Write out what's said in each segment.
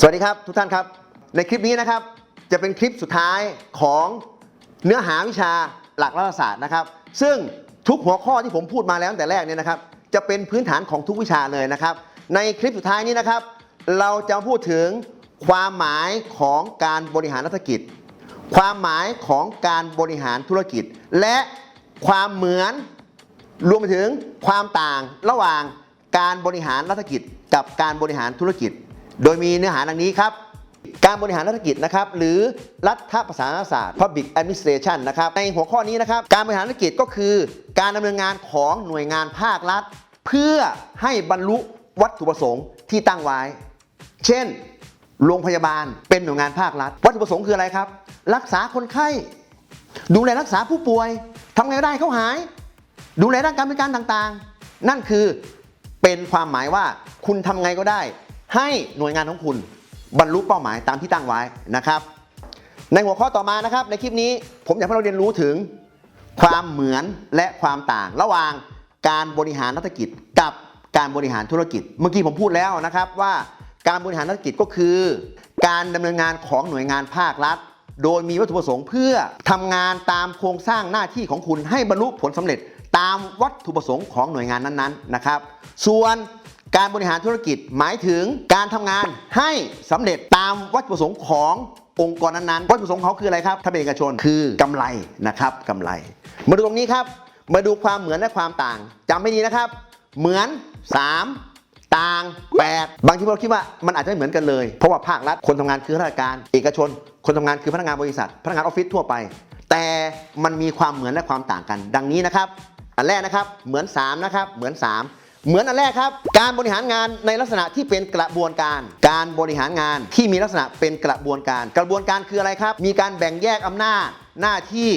สวัสดีครับทุกท่านครับ ในคลิปนี้นะครับ จะเป็นคลิปสุดท้ายของเนื้อหาวิชาหลักรัฐศาสตร์นะครับ ซึ่งทุกหัวข้อที่ผมพูดมาแล้วตั้งแต่แรกเนี่ยนะครับ จะเป็นพื้นฐานของทุกวิชาเลยนะครับ ในคลิปสุดท้ายนี้นะครับ เราจะพูดถึงความหมายของการบริหารรัฐกิจ ความหมายของการบริหารธุรกิจ และความเหมือนรวมไปถึงความต่างระหว่างการบริหารรัฐกิจกับการบริหารธุรกิจ โดยมีเนื้อหาดังนี้ครับ การบริหารรัฐกิจนะครับหรือรัฐประศาสนศาสตร์ Public Administration นะครับในหัวข้อนี้นะครับ การบริหารธุรกิจก็คือ การดำเนินงานของหน่วยงานภาครัฐ เพื่อให้บรรลุวัตถุประสงค์ที่ตั้งไว้ เช่น โรงพยาบาลเป็นหน่วยงานภาครัฐ วัตถุประสงค์คืออะไรครับ รักษาคนไข้ ดูแลรักษาผู้ป่วยทำไงก็ได้เขาหาย ดูแลด้านการบริการต่างๆ นั่นคือเป็นความหมายว่าคุณทำไงก็ได้ ให้หน่วยงานของคุณบรรลุเป้าหมายตามที่ตั้งไว้นะครับ ในหัวข้อต่อมานะครับ ในคลิปนี้ผมอยากให้เราเรียนรู้ถึง ความเหมือนและความต่าง ระหว่างการบริหารธุรกิจกับการบริหารธุรกิจ เมื่อกี้ผมพูดแล้วนะครับว่าการบริหารธุรกิจก็คือ การดำเนินงานของหน่วยงานภาครัฐ โดยมีวัตถุประสงค์เพื่อทำงานตามโครงสร้างหน้าที่ของคุณให้บรรลุผลสำเร็จตามวัตถุประสงค์ของหน่วยงานนั้นๆนะครับ ส่วน การบริหารธุรกิจหมายถึงการทำงานให้สำเร็จตามวัตถุประสงค์ขององค์กรนั้นๆ วัตถุประสงค์เขาคืออะไรครับ ถ้าเป็นเอกชนคือกำไรนะครับกำไร มาดูตรงนี้ครับ มาดูความเหมือนและความต่างจำไม่ดีนะครับ เหมือน 3ต่าง 8 บางทีเราคิดว่ามันอาจจะไม่เหมือนกันเลย เพราะว่าภาครัฐคนทำงานคือข้าราชการ เอกชน คนทำงานคือพนักงานบริษัท พนักงานออฟฟิศทั่วไป แต่มันมีความเหมือนและความต่างกัน ดังนี้นะครับ อันแรกนะครับ เหมือน 3 นะครับ เหมือน 3 เหมือนอันแรกครับ การบริหารงานในลักษณะที่เป็นกระบวนการ การบริหารงานที่มีลักษณะเป็นกระบวนการ กระบวนการคืออะไรครับ มีการแบ่งแยกอำนาจหน้าที่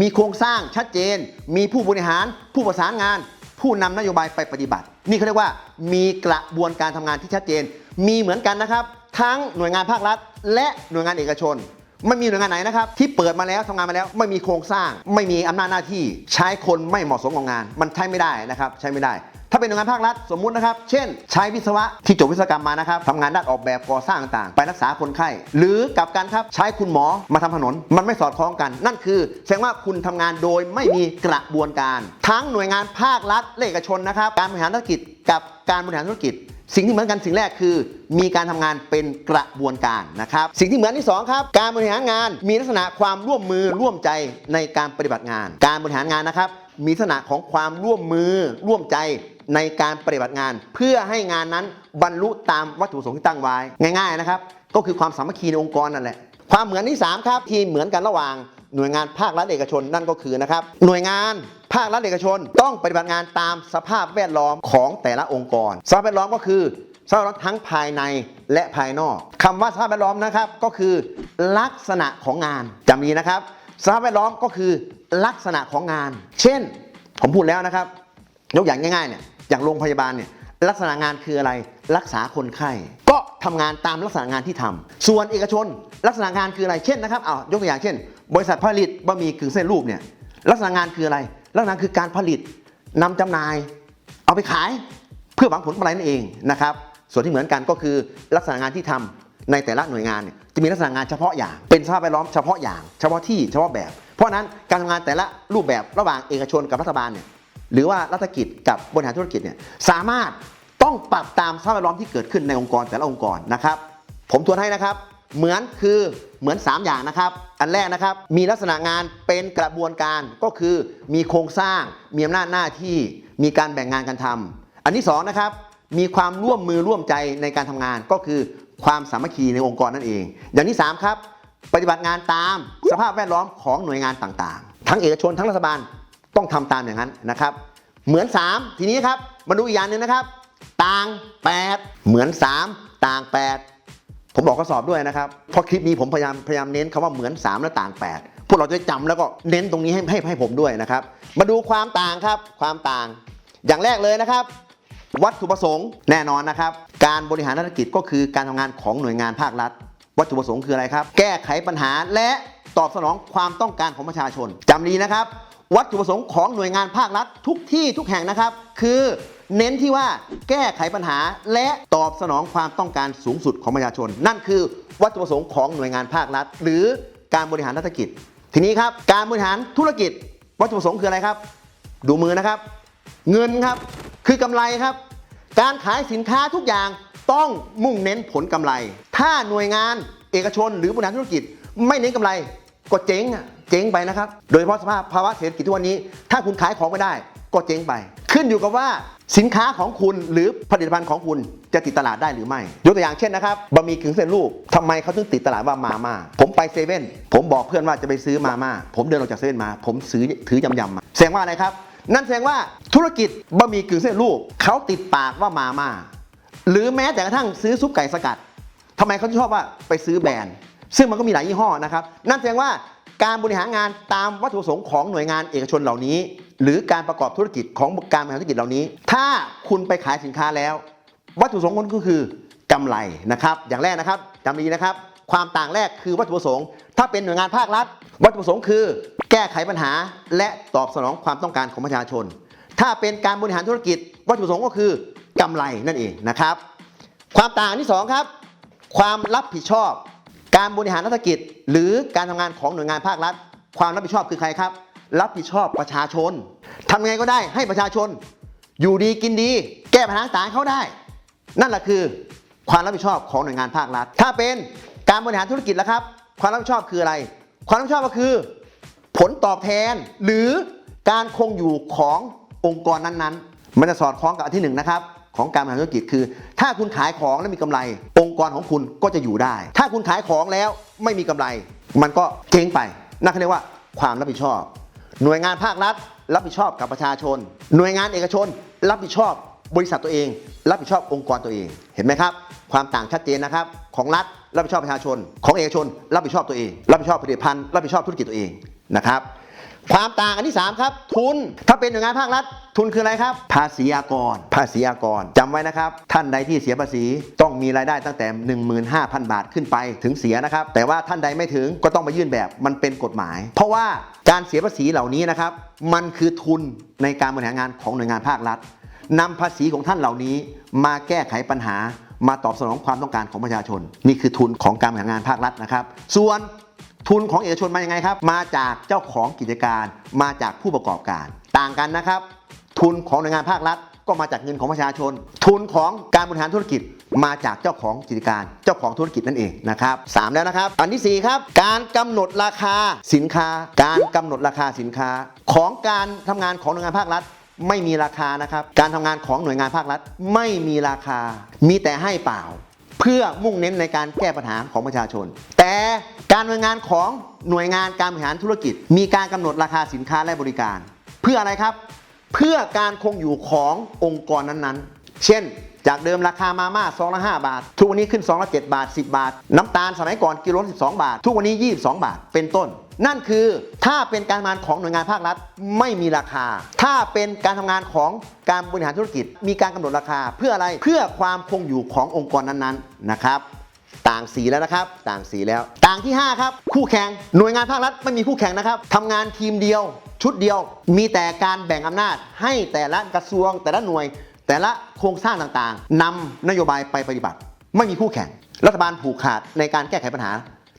มีโครงสร้างชัดเจน มีผู้บริหาร ผู้ประสานงาน ผู้นำนโยบายไปปฏิบัติ นี่เขาเรียกว่า มีกระบวนการทำงานที่ชัดเจน มีเหมือนกันนะครับ ทั้งหน่วยงานภาครัฐ และหน่วยงานเอกชนไม่มีหน่วยงานไหนนะครับ ที่เปิดมาแล้วทำงานมาแล้ว ไม่มีโครงสร้าง ไม่มีอำนาจหน้าที่ ใช้คนไม่เหมาะสมกับงาน มันใช้ไม่ได้นะครับ ใช้ไม่ได้ ถ้าเป็นหน่วยงานภาครัฐสมมุตินะครับ เช่นใช้วิศวะที่จบวิศวกรรมมานะครับทำงานด้านออกแบบก่อสร้างต่างๆ ไปรักษาคนไข้ หรือกลับกันครับใช้คุณหมอมาทำถนน มันไม่สอดคล้องกัน นั่นคือ แสดงว่าคุณทำงานโดยไม่มีกระบวนการ ทั้งหน่วยงานภาครัฐและเอกชนนะครับ การบริหารธุรกิจกับการบริหารธุรกิจสิ่งที่เหมือนกันสิ่งแรกคือ มีการทำงานเป็นกระบวนการนะครับ สิ่งที่เหมือนที่สองครับการบริหารงานมีลักษณะความร่วมมือร่วมใจในการปฏิบัติงาน การบริหารงานนะครับ มีลักษณะของความร่วมมือร่วมใจ ในการปฏิบัติงาน เพื่อให้งานนั้นบรรลุตามวัตถุประสงค์ที่ตั้งไว้ ง่าย ๆนะครับ ก็คือความสามัคคีในองค์กรนั่นแหละ ความเหมือนที่สามครับ ที่เหมือนกันระหว่างหน่วยงานภาครัฐเอกชนนั่นก็คือนะครับหน่วยงานภาครัฐเอกชน ต้องปฏิบัติงานตามสภาพแวดล้อมของแต่ละองค์กร สภาพแวดล้อมก็คือสภาพแวดล้อมทั้งภายในและภายนอกคำว่าสภาพแวดล้อมนะครับก็คือลักษณะของงานจำดีนะครับ สภาพแวดล้อมก็คือลักษณะของงาน เช่น ผมพูดแล้วนะครับ ยกอย่างง่ายๆเนี่ย อย่างโรงพยาบาลเนี่ยลักษณะงานคืออะไรรักษาคนไข้ ก็ทำงานตามลักษณะงานที่ทำส่วนเอกชน ลักษณะงานคืออะไรเช่นนะครับเอายกตัวอย่างเช่น บริษัทผลิตบะหมี่กึ่งเส้นรูปเนี่ยลักษณะงานคืออะไร ลักษณะคือการผลิตนำจำหน่าย เอาไปขายเพื่อหวังผลกำไรนั่นเองนะครับส่วนที่เหมือนกันก็คือลักษณะงานที่ทำในแต่ละหน่วยงานเนี่ยจะมีลักษณะงานเฉพาะอย่าง เป็นสภาพแวดล้อมเฉพาะอย่าง เฉพาะที่เฉพาะแบบ เพราะฉะนั้นการทำงานแต่ละรูปแบบระหว่างเอกชนกับรัฐบาลเนี่ย หรือว่ารัฐกิจกับบริหารธุรกิจเนี่ยสามารถต้องปรับตามสภาพแวดล้อมที่เกิดขึ้นในองค์กรแต่ละองค์กรนะครับ ผมทวนให้นะครับ เหมือนคือเหมือน 3 อย่างนะครับ อันแรกนะครับมีลักษณะงานเป็นกระบวนการก็คือมีโครงสร้างมีอำนาจหน้าที่มีการแบ่งงานกันทำอันที่สองนะครับมีความร่วมมือร่วมใจในการทำงานก็คือความสามัคคีในองค์กรนั่นเอง อย่างที่ 3 ครับ ปฏิบัติงานตามสภาพแวดล้อมของหน่วยงานต่างๆ ทั้งเอกชนทั้งรัฐบาล ต้องทำตามอย่างนั้นนะครับ เหมือน 3 ทีนี้ครับมาดูอีกอย่างหนึ่งนะครับ ต่าง 8 เหมือน 3 ต่าง 8 ผมบอกข้อสอบด้วยนะครับเพราะคลิปนี้ผมพยายามพยายามเน้นคำว่าเหมือน 3 และต่าง 8 พวกเราจะได้จำแล้วก็เน้นตรงนี้ให้ให้ให้ผมด้วยนะครับ มาดูความต่างครับความต่าง อย่างแรกเลยนะครับ วัตถุประสงค์แน่นอนนะครับ การบริหารธุรกิจก็คือการทำงานของหน่วยงานภาครัฐ วัตถุประสงค์คืออะไรครับ แก้ไขปัญหาและตอบสนองความต้องการของประชาชนจำดีนะครับ วัตถุประสงค์ของหน่วยงานภาครัฐทุกที่ทุกแห่งนะครับ คือเน้นที่ว่าแก้ไขปัญหาและตอบสนองความต้องการสูงสุดของประชาชน นั่นคือวัตถุประสงค์ของหน่วยงานภาครัฐ หรือการบริหารรัฐกิจ ทีนี้ครับ การบริหารธุรกิจ วัตถุประสงค์คืออะไรครับ ดูมือนะครับ เงินครับคือกำไรครับ การขายสินค้าทุกอย่างต้องมุ่งเน้นผลกำไร ถ้าหน่วยงานเอกชนหรือบริหารธุรกิจ ไม่เน้นกำไรก็เจ๊งอะ เจ๊งไปนะครับ โดยเฉพาะสภาพภาวะเศรษฐกิจทุกวันนี้ ถ้าคุณขายของไม่ได้ก็เจ๊งไป ขึ้นอยู่กับว่าสินค้าของคุณหรือผลิตภัณฑ์ของคุณจะติดตลาดได้หรือไม่ ยกตัวอย่างเช่นนะครับบะหมี่กึ่งเร็จรูปทำไมเขาถึงติดตลาดว่ามาม่าผมไปเซเว่นผมบอกเพื่อนว่าจะไปซื้อมาม่าผมเดินออกจากเซเว่นมา ผมซื้อถือยำๆมาแสดงว่าอะไรครับ นั่นแสดงว่าธุรกิจบะหมี่กึ่งเร็จรูปเขาติดปากว่ามาม่าหรือแม้แต่กระทั่งซื้อซุปไก่สกัดทำไมเขาถึงชอบว่าไปซื้อแบรนด์ซึ่งมันก็มีหลายยี่ห้อนะครับ นั่นแสดงว่า การบริหารงานตามวัตถุประสงค์ของหน่วยงานเอกชนเหล่านี้ หรือการประกอบธุรกิจของการบริหารธุรกิจเหล่านี้ ถ้าคุณไปขายสินค้าแล้ว วัตถุประสงค์ก็คือกำไรนะครับ อย่างแรกนะครับจำดีนะครับ ความต่างแรกคือวัตถุประสงค์ ถ้าเป็นหน่วยงานภาครัฐ วัตถุประสงค์คือ แก้ไขปัญหา และตอบสนองความต้องการของประชาชน ถ้าเป็นการบริหารธุรกิจ วัตถุประสงค์ก็คือกำไรนั่นเองนะครับ ความต่างที่สองครับ ความรับผิดชอบ การบริหารธุรกิจหรือการทำงานของหน่วยงานภาครัฐ ความรับผิดชอบคือใครครับ รับผิดชอบประชาชนทำยังไงก็ได้ให้ประชาชน อยู่ดีกินดี แก้ปัญหาต่างเขาได้ นั่นแหละคือความรับผิดชอบของหน่วยงานภาครัฐ ถ้าเป็นการบริหารธุรกิจแล้วครับ ความรับผิดชอบคืออะไร ความรับผิดชอบก็คือ ผลตอบแทนหรือการคงอยู่ขององค์กรนั้นๆ มันจะสอดคล้องกับอันที่หนึ่งนะครับ ของการบริหารธุรกิจคือ ถ้าคุณขายของแล้วมีกำไร องค์กรของคุณก็จะอยู่ได้ ถ้าคุณขายของแล้วไม่มีกำไร มันก็เจ๊งไปนั่นเขาเรียกว่าความรับผิดชอบ หน่วยงานภาครัฐ รับผิดชอบกับประชาชน หน่วยงานเอกชน รับผิดชอบบริษัทตัวเอง รับผิดชอบองค์กรตัวเอง เห็นไหมครับ ความต่างชัดเจนนะครับ ของรัฐรับผิดชอบประชาชน ของเอกชน รับผิดชอบตัวเอง รับผิดชอบผลิตภัณฑ์ รับผิดชอบธุรกิจตัวเองนะครับ ความต่างอันที่ 3 ครับ ทุนถ้าเป็นหน่วยงานภาครัฐ ทุนคืออะไรครับ ภาษีอากร ภาษีอากรจำไว้นะครับ ท่านใดที่เสียภาษีต้องมีรายได้ตั้งแต่ 15,000 บาทขึ้นไปถึงเสียนะครับ แต่ว่าท่านใดไม่ถึงก็ต้องมายื่นแบบมันเป็นกฎหมาย เพราะว่าการเสียภาษีเหล่านี้นะครับ มันคือทุนในการบริหารงานของหน่วยงานภาครัฐนำภาษีของท่านเหล่านี้มาแก้ไขปัญหามาตอบสนองความต้องการของประชาชน นี่คือทุนของการบริหารงานภาครัฐนะครับ ส่วน ทุนของเอกชนมายังไงครับ มาจากเจ้าของกิจการ มาจากผู้ประกอบการ ต่างกันนะครับ ทุนของหน่วยงานภาครัฐ ก็มาจากเงินของประชาชน ทุนของการบริหารธุรกิจมาจากเจ้าของกิจการ เจ้าของธุรกิจนั่นเองนะครับสามแล้วนะครับ อันที่สี่ครับ การกำหนดราคาสินค้า การกำหนดราคาสินค้า ของการทำงานของหน่วยงานภาครัฐไม่มีราคานะครับ การทำงานของหน่วยงานภาครัฐไม่มีราคา มีแต่ให้เปล่า เพื่อมุ่งเน้นในการแก้ปัญหาของประชาชน แต่ การดำเนิงานของหน่วยงานการบริหารธุรกิจ มีการกำหนดราคาสินค้าและบริการ เพื่ออะไรครับ เพื่อการคงอยู่ขององค์กรนั้นๆ เช่น จากเดิมราคามาม่าซองละ5บาท ทุกวันนี้ขึ้นซองละ7บาท 10 บาท น้ำตาลสมัยก่อนกิโลละ12 บาท ทุกวันนี้ 22 บาท เป็นต้น นั่นคือถ้าเป็นการงานของหน่วยงานภาครัฐไม่มีราคา ถ้าเป็นการทำงานของการบริหารธุรกิจ มีการกำหนดราคา เพื่ออะไรเพื่อความคงอยู่ขององค์กรนั้นๆนะครับ ต่างสีแล้วนะครับ ต่างสีแล้ว ต่างที่ 5 ครับ คู่แข่งหน่วยงานภาครัฐไม่มีคู่แข่งนะครับทำงานทีมเดียว ชุดเดียว มีแต่การแบ่งอำนาจ ให้แต่ละกระทรวง แต่ละหน่วย แต่ละโครงสร้างต่างๆนำนโยบายไปปฏิบัติ ไม่มีคู่แข่ง รัฐบาลผูกขาดในการแก้ไขปัญหา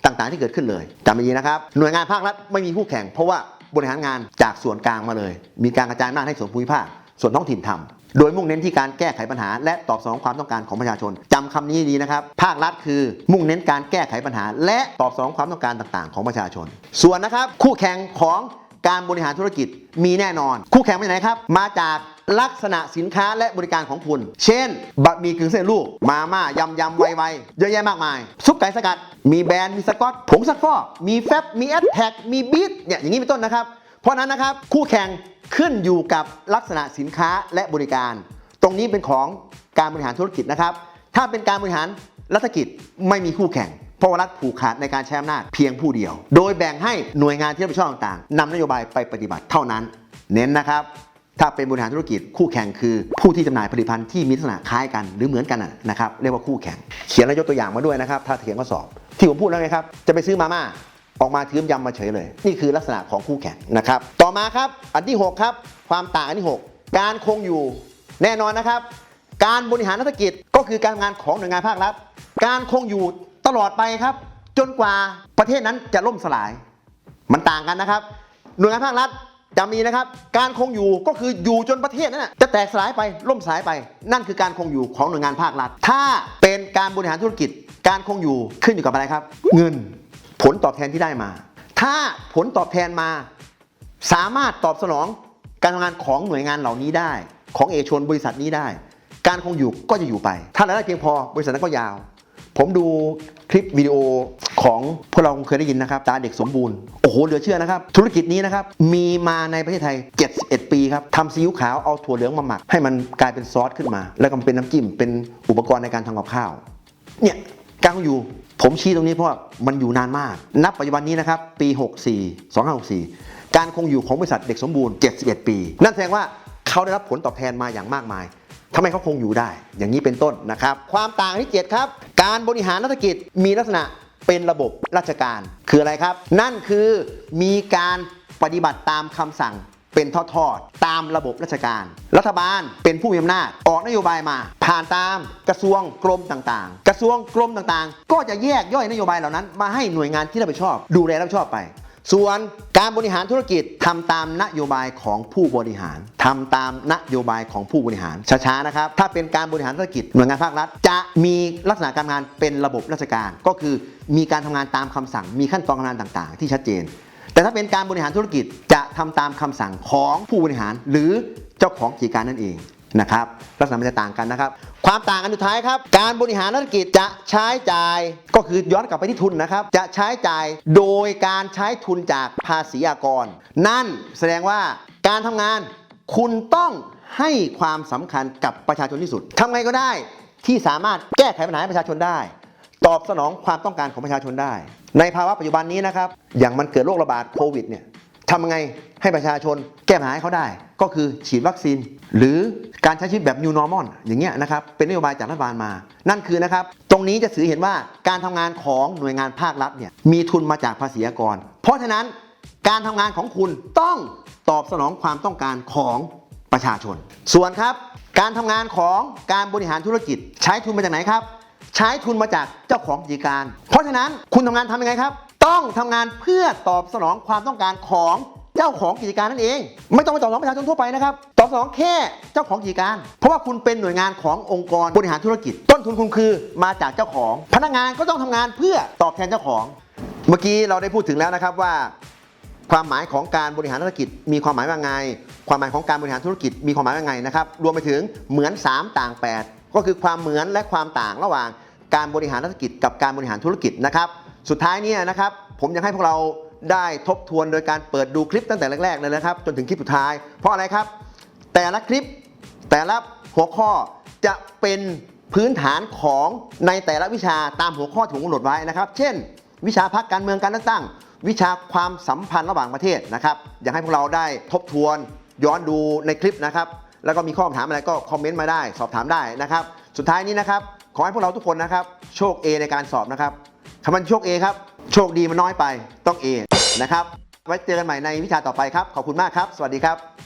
ต่างๆ ที่เกิดขึ้นเลยจำไว้ดีนะครับหน่วยงานภาครัฐไม่มีคู่แข่ง เพราะว่าบริหารงานจากส่วนกลางมาเลย มีการกระจายอำนาจให้ส่วนภูมิภาคส่วนท้องถิ่นทำ โดยมุ่งเน้นที่การแก้ไขปัญหา และตอบสนองความต้องการของประชาชนจำคำนี้ดีนะครับ ภาครัฐคือมุ่งเน้นการแก้ไขปัญหา และตอบสนองความต้องการต่างๆ ของประชาชน ส่วนนะครับคู่แข่งของการบริหารธุรกิจมีแน่นอน คู่แข่งมาจากไหนครับ มาจากลักษณะสินค้าและบริการของคุณ เช่น บะหมี่กึ่งสำเร็จรูปมาม่ายำยำไวๆเยอะแยะมากมาย ซุปไก่สกัด มีแบรนด์ มีสกอต ผงซักฟอก มีแฟบมีแอดแท็กมีบีทเนี่ยอย่างนี้เป็นต้นนะครับ เพราะนั้นนะครับ คู่แข่ง ขึ้นอยู่กับลักษณะสินค้าและบริการ ตรงนี้เป็นของการบริหารธุรกิจนะครับ ถ้าเป็นการบริหารรัฐกิจไม่มีคู่แข่งเพราะว่ารัฐผูกขาดในการใช้อำนาจเพียงผู้เดียว โดยแบ่งให้หน่วยงานที่รับผิดชอบต่างๆนำนโยบายไปปฏิบัติเท่านั้น เน้นนะครับ ถ้าเป็นบริหารธุรกิจคู่แข่งคือผู้ที่จำหน่ายผลิตภัณฑ์ที่มีลักษณะคล้ายกันหรือเหมือนกันนะนะครับเรียกว่าคู่แข่ง เขียนและยกตัวอย่างมาด้วยนะครับ ถ้าเขียนข้อสอบ ที่ผมพูดแล้วไงครับจะไปซื้อมาม่า ออกมาถือยำมาเฉยเลย นี่คือลักษณะของคู่แข่งนะครับ ต่อมาครับอันที่ 6 ครับ ความต่างอันที่ 6 การคงอยู่แน่นอนนะครับ การบริหารธุรกิจก็คือการทำงานของหน่วยงานภาครัฐการคงอยู่ตลอดไปครับ จนกว่าประเทศนั้นจะล่มสลาย มันต่างกันนะครับ หน่วยงานภาครัฐจะมีนะครับ การคงอยู่ก็คืออยู่จนประเทศนั้นนะจะแตกสลายไปล่มสลายไป นั่นคือการคงอยู่ของหน่วยงานภาครัฐ ถ้าเป็นการบริหารธุรกิจ การคงอยู่ขึ้นอยู่กับอะไรครับ เงิน ผลตอบแทนที่ได้มา ถ้าผลตอบแทนมา สามารถตอบสนองการทำงานของหน่วยงานเหล่านี้ได้ ของเอกชนบริษัทนี้ได้ การคงอยู่ก็จะอยู่ไป ถ้ารายได้เพียงพอบริษัทนั้นก็ยาว ผมดูคลิปวิดีโอของพวกเราคงเคยได้ยินนะครับตาเด็กสมบูรณ์โอ้โหเหลือเชื่อนะครับ ธุรกิจนี้นะครับมีมาในประเทศไทย 71 ปีครับทำซีอิ๊วขาวเอาถั่วเหลืองมาหมัก ให้มันกลายเป็นซอสขึ้นมา แล้วก็เป็นน้ำจิ้มเป็นอุปกรณ์ในการทำกับข้าวเนี่ย การคงอยู่ ผมชี้ตรงนี้เพราะว่ามันอยู่นานมาก นับปัจจุบันนี้นะครับ ปี 64 2564 การคงอยู่ของบริษัทเด็กสมบูรณ์ 71 ปี นั่นแสดงว่าเขาได้รับผลตอบแทนมาอย่างมากมายทำไมเขาคงอยู่ได้ อย่างนี้เป็นต้นนะครับ ความต่างที่7ครับ การบริหารธุรกิจมีลักษณะเป็นระบบราชการ คืออะไรครับ นั่นคือมีการปฏิบัติตามคำสั่ง เป็นทอดๆตามระบบราชการ รัฐบาลเป็นผู้มีอำนาจออกนโยบายมา ผ่านตามกระทรวงกรมต่างๆ กระทรวงกรมต่างๆ ก็จะแยกย่อยนโยบายเหล่านั้น มาให้หน่วยงานที่รับผิดชอบ ดูแลรับผิดชอบไป ส่วนการบริหารธุรกิจทำตามนโยบายของผู้บริหารทำตามนโยบายของผู้บริหารช้าๆนะครับ ถ้าเป็นการบริหารธุรกิจหน่วยงานภาครัฐ จะมีลักษณะการงานเป็นระบบราชการ ก็คือมีการทำงานตามคำสั่ง มีขั้นตอนการงานต่าง ๆ ที่ชัดเจน แต่ถ้าเป็นการบริหารธุรกิจจะทำตามคำสั่งของผู้บริหารหรือเจ้าของกิจการนั่นเองนะครับลักษณะมันจะต่างกันนะครับ ความต่างกันสุดท้ายครับ การบริหารธุรกิจจะใช้จ่ายก็คือย้อนกลับไปที่ทุนนะครับ จะใช้จ่ายโดยการใช้ทุนจากภาษีอากร นั่นแสดงว่าการทำงานคุณต้องให้ความสำคัญกับประชาชนที่สุดทำไงก็ได้ที่สามารถแก้ไขปัญหาให้ประชาชนได้ ตอบสนองความต้องการของประชาชนได้ ในภาวะปัจจุบันนี้นะครับ อย่างมันเกิดโรคระบาดโควิดเนี่ยทำยังไงให้ประชาชนแก้ปัญหาให้เขาได้ ก็คือฉีดวัคซีน หรือการใช้ชีวิตแบบ new normal อย่างเงี้ยนะครับ เป็นนโยบายจากรัฐบาลมา นั่นคือนะครับ ตรงนี้จะสื่อเห็นว่าการทำงานของหน่วยงานภาครัฐเนี่ยมีทุนมาจากภาษีอากร เพราะฉะนั้นการทำงานของคุณต้องตอบสนองความต้องการของประชาชน ส่วนครับ การทำงานของการบริหารธุรกิจใช้ทุนมาจากไหนครับ ใช้ทุนมาจากเจ้าของกิจการ เพราะฉะนั้นคุณทำงานทำยังไงครับ ต้องทำงานเพื่อตอบสนองความต้องการของเจ้าของกิจการนั่นเอง ไม่ต้องไปตอบสนองประชาชนทั่วไปนะครับตอบสนองแค่เจ้าของกิจการ เพราะว่าคุณเป็นหน่วยงานขององค์กรบริหารธุรกิจ ต้นทุนคุณคือมาจากเจ้าของ พนักงานก็ต้องทำงานเพื่อตอบแทนเจ้าของ เมื่อกี้เราได้พูดถึงแล้วนะครับว่า ความหมายของการบริหารธุรกิจ มีความหมายว่าไง ความหมายของการบริหารธุรกิจมีความหมายว่าไงนะครับรวมไปถึงเหมือน 3 ต่าง 8 ก็คือความเหมือนและความต่างระหว่าง การบริหารธุรกิจกับการบริหารธุรกิจนะครับ สุดท้ายเนี่ยนะครับ ผมอยากให้พวกเราได้ทบทวนโดยการเปิดดูคลิปตั้งแต่แรกๆเลยนะครับ จนถึงคลิปสุดท้าย เพราะอะไรครับ แต่ละคลิปแต่ละหัวข้อจะเป็นพื้นฐานของในแต่ละวิชาตามหัวข้อที่ผมกำหนดไว้นะครับ เช่น วิชาพักการเมืองการเลือกตั้ง วิชาความสัมพันธ์ระหว่างประเทศนะครับอยากให้พวกเราได้ทบทวนย้อนดูในคลิปนะครับ แล้วก็มีข้อถามอะไรก็คอมเมนต์มาได้ สอบถามได้นะครับ สุดท้ายนี้นะครับ ขอให้พวกเราทุกคนนะครับโชค A ในการสอบนะครับคำมันโชค A ครับโชคดีมันน้อยไปต้อง A นะครับไว้เจอกันใหม่ในวิชาต่อไปครับ ขอบคุณมากครับ สวัสดีครับ